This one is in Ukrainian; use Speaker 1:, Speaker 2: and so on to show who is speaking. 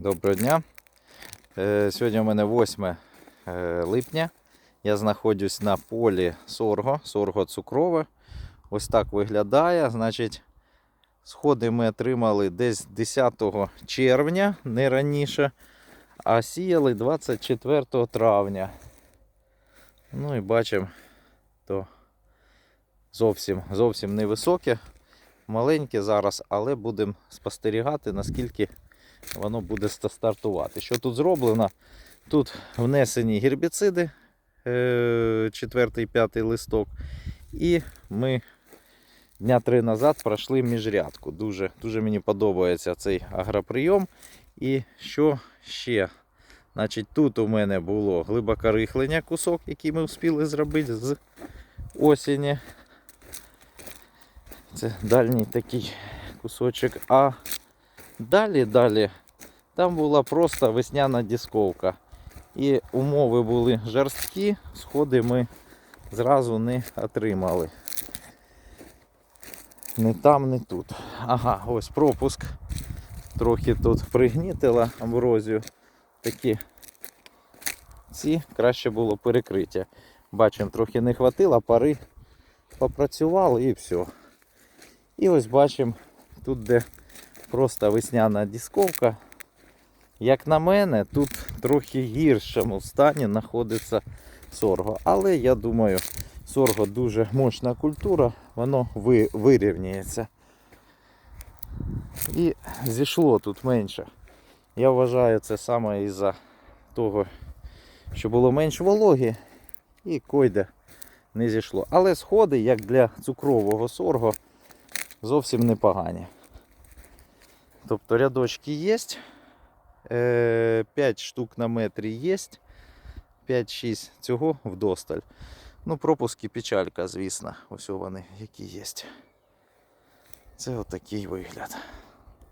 Speaker 1: Доброго дня. Е, Сьогодні у мене 8 е, липня. Я знаходжусь на полі сорго, сорго цукрове. Ось так виглядає. Значить, сходи ми отримали десь 10 червня, не раніше, а сіяли 24 травня. Ну і бачимо, то зовсім, зовсім невисоке, маленьке зараз, але будемо спостерігати, наскільки воно буде стартувати. Що тут зроблено? Тут внесені гербіциди, 4-5 листок. І ми дня три назад пройшли міжрядку. Дуже, дуже мені подобається цей агроприйом. І що ще? Значить, тут у мене було глибоке рихлення, кусок, який ми встигли зробити з осені. Це дальній такий кусочок. А Далі, далі, там була просто весняна дисковка. І умови були жорсткі, сходи ми зразу не отримали. Не там, не тут. Ага, ось пропуск. Трохи тут пригнітила амброзію. Такі ці краще було перекриття. Бачимо, трохи не хватило, пари попрацювали і все. І ось бачимо, тут де просто весняна дисковка. Як на мене, тут трохи гіршому стані знаходиться сорго. Але я думаю, сорго дуже мощна культура, воно ви, вирівнюється. І зійшло тут менше. Я вважаю, це саме із-за того, що було менш вологі і койде не зійшло. Але сходи, як для цукрового сорго, зовсім непогані. Тобто рядочки є. 5 штук на метрі є. 5-6 цього вдосталь. Ну, пропуски печалька, звісно. Ось вони які є. Це отакий вигляд.